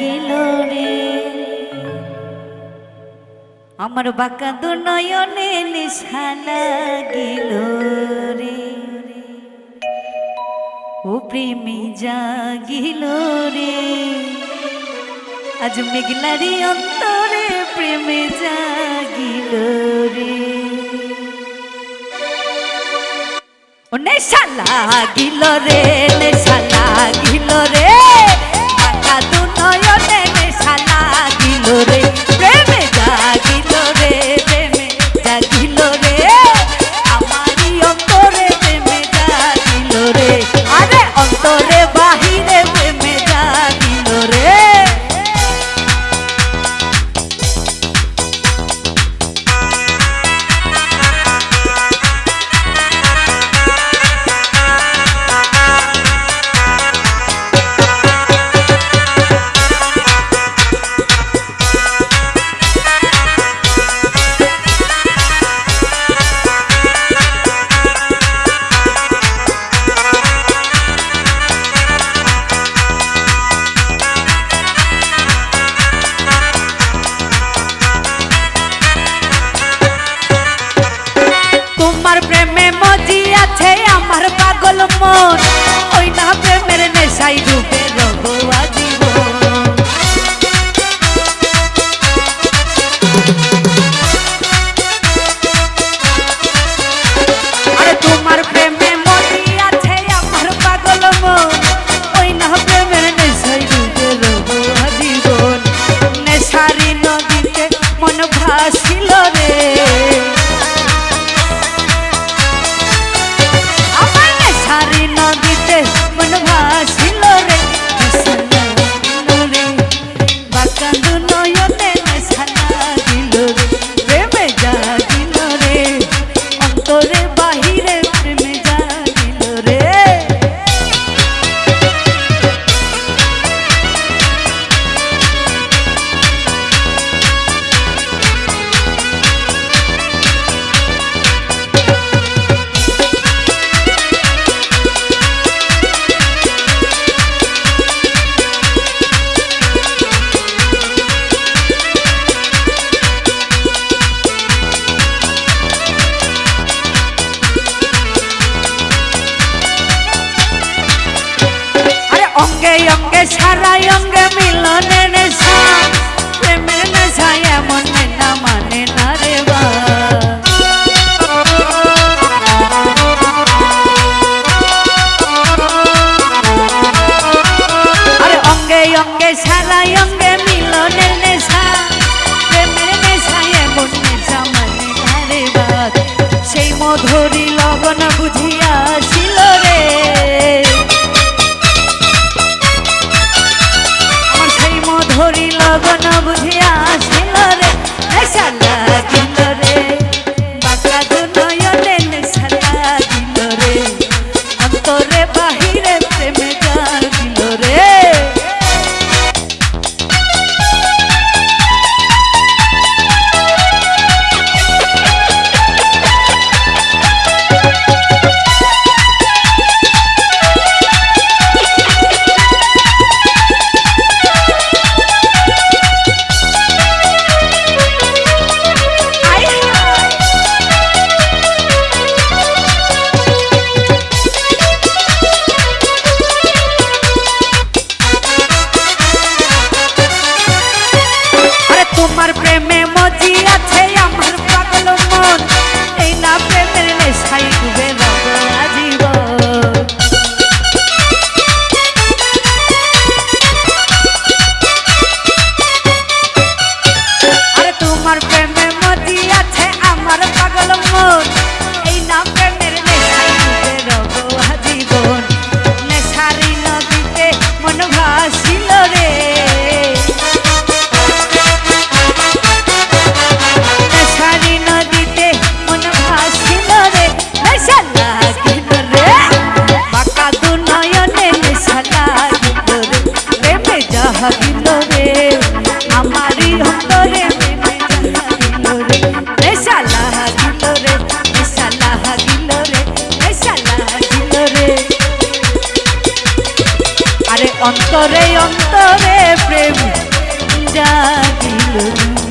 গেল আমার বাঁকা দু নয়নে নিশালা গেল রে। ও প্রেমী জাগিল রে। আজ মেঘলারি অন্তরে প্রেমে জাগিল রে। ও নেশা লাগিল রে নেশা পাগল মন, ওই না প্রেমের নেশাই ডুবে রঘুয়া জীবন তোমার প্রেমে মজি আছে আমার পাগল মন, ওই না প্রেমের নেশাই ডুবে রঘুয়া জীবন নেশারি নদীতে মন ভাসিল রে অঙ্গে অঙ্গে সারাই অঙ্গে মিলনের নেশা প্রেমের নেশা এমন দিয়াছে আমার পাগল মন। অন্তরে অন্তরে প্রেম জাগিল।